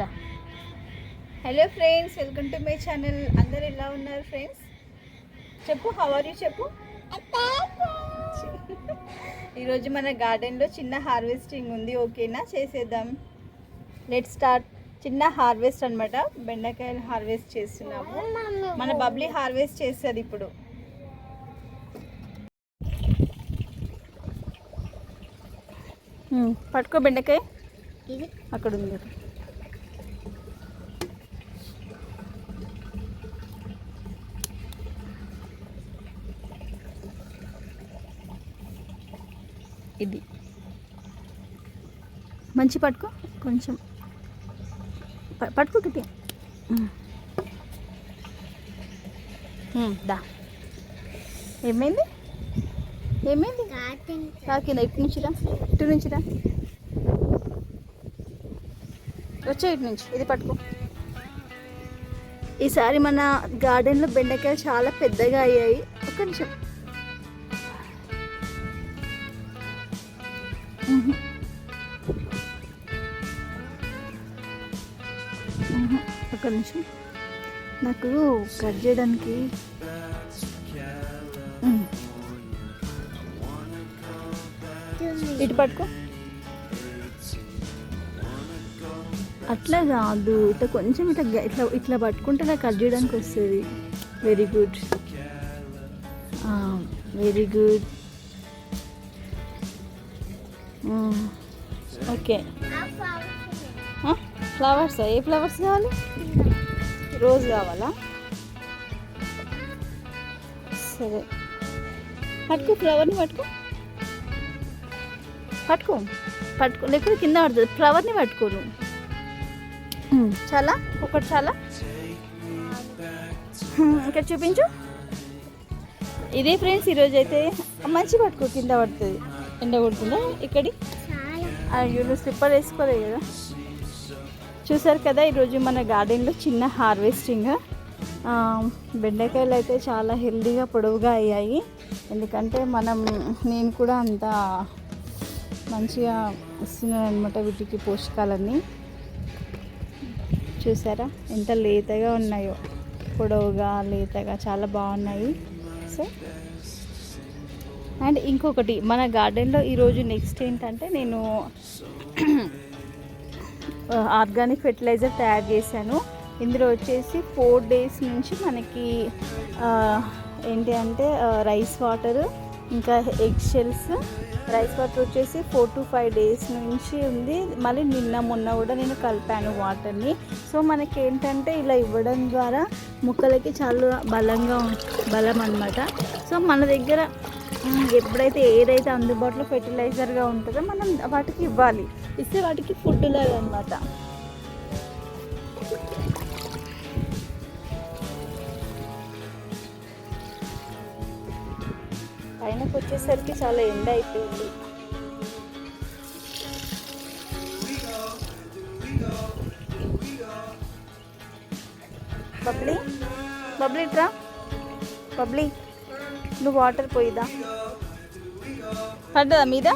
రా. Hello friends welcome to my channel అందరు ఎలా ఉన్నారు ఫ్రెండ్స్ చెప్పు హౌ ఆర్ యూ చెప్పు? ఈరోజు మన గార్డెన్లో చిన్న హార్వెస్టింగ్ ఉంది ఓకేనా చేసేద్దాం. లెట్ స్టార్ట్ చిన్న హార్వెస్ట్ అన్నమాట. బెండకాయలు హార్వెస్ట్ చేస్తున్నాము. మన బబ్లీ హార్వెస్ట్ చేస్తుంది ఇప్పుడు. పట్టుకో బెండకాయ. అక్కడ ఉంది. ఇది. మంచి పట్టుకో కొంచెం. ప- పట్టుకో కిటి దా. ఏమైంది? ఏమైంది? తాకిందా ఇటు నుంచి రా ఇటు నుంచి రా. వచ్చే ఇటు నుంచి ఇది పట్టుకో. ఈసారి మన గార్డెన్లో బెండకాయలు చాలా పెద్దగా అయ్యాయి. ఒక నిమిషం. ఒక నిమిషం. నాకు కట్ చేయడానికి ఇటు పట్టుకో. అట్లా కాదు. ఇట్లా కొంచెం ఇట్లా గ- ఇట్లా ఇట్లా పట్టుకుంటే నాకు కట్ చేయడానికి వస్తుంది. Very good very good okay flowers ఏ ఫ్లవర్స్ కావాలి? రోజ్ కావాలా? సరే. పట్టుకో ఫ్లవర్ని పట్టుకో. పట్టుకో. పట్టుకో. లేకపోతే కింద పడుతుంది. ఫ్లవర్ని పట్టుకోను ఉమ్, చాలా? ఒకటి చాలా? ఉమ్, ఇక్కడ చూపించు. ఇదే ఫ్రెండ్స్ ఈరోజు అయితే మంచి పట్టుకో కింద పడుతుంది. ఎండ కొడుతుందా ఇక్కడి అయ్యో నువ్వు స్లిప్పర్ వేసుకోలేదు కదా. చూసారు కదా ఈరోజు మన గార్డెన్లో చిన్న హార్వెస్టింగ్. బెండకాయలు అయితే చాలా హెల్దీగా పొడవుగా అయ్యాయి. ఎందుకంటే మనం నేను కూడా అంత మంచిగా ఇస్తున్నాను అనమాట వీటికి పోషకాలన్నీ. చూసారా? ఎంత లేతగా ఉన్నాయో. పొడవుగా లేతగా చాలా బాగున్నాయి. సో అండ్ ఇంకొకటి మన గార్డెన్లో ఈరోజు నెక్స్ట్ ఏంటంటే నేను ఆర్గానిక్ ఫెర్టిలైజర్ తయారు చేశాను. ఇందులో వచ్చేసి ఫోర్ డేస్ నుంచి మనకి ఏంటి అంటే రైస్ వాటర్ ఇంకా ఎగ్ షెల్స్. రైస్ వాటర్ వచ్చేసి ఫోర్ టు ఫైవ్ డేస్ నుంచి ఉంది. మళ్ళీ నిన్న మొన్న కూడా నేను కలిపాను వాటర్ని. సో మనకి ఏంటంటే ఇలా ఇవ్వడం ద్వారా మొక్కలకి చాలా బలంగా ఉం- బలం అన్నమాట. సో మన దగ్గర ఎప్పుడైతే ఏదైతే అందుబాటులో ఫెర్టిలైజర్గా ఉంటుందో మనం వాటికి ఇవ్వాలి. ఇస్తే వాటికి ఫుడ్ లేదనమాట పైనకి వచ్చేసరికి చాలా ఎండ అయిపోయింది. బబ్లీ బబ్లీ ట్రా బబ్లీ. నువ్వు వాటర్ పోయిదా? పడ్డదా మీద?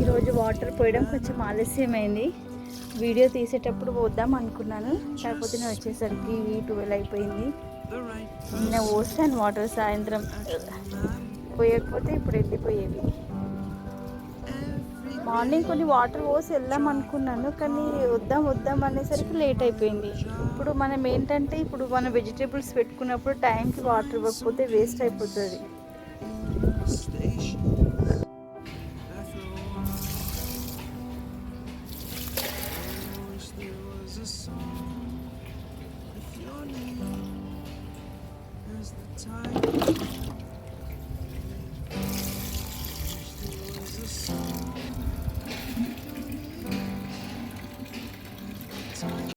ఈరోజు వాటర్ పోయడం కొంచెం ఆలస్యమైంది. వీడియో తీసేటప్పుడు పోద్దాం అనుకున్నాను. కాకపోతే నేను వచ్చేసరికి ట్వెల్వ్ అయిపోయింది. నిన్న పోస్తాను వాటర్ సాయంత్రం. పోయకపోతే ఇప్పుడు వెళ్ళిపోయేవి. మార్నింగ్ కొన్ని వాటర్ పోసి వెళ్దాం అనుకున్నాను. కానీ వద్దాం వద్దాం అనేసరికి లేట్ అయిపోయింది. ఇప్పుడు మనం ఏంటంటే ఇప్పుడు మనం వెజిటేబుల్స్ పెట్టుకున్నప్పుడు టైంకి వాటర్ ఇవ్వకపోతే వేస్ట్ అయిపోతుంది. A song with your name as the tide.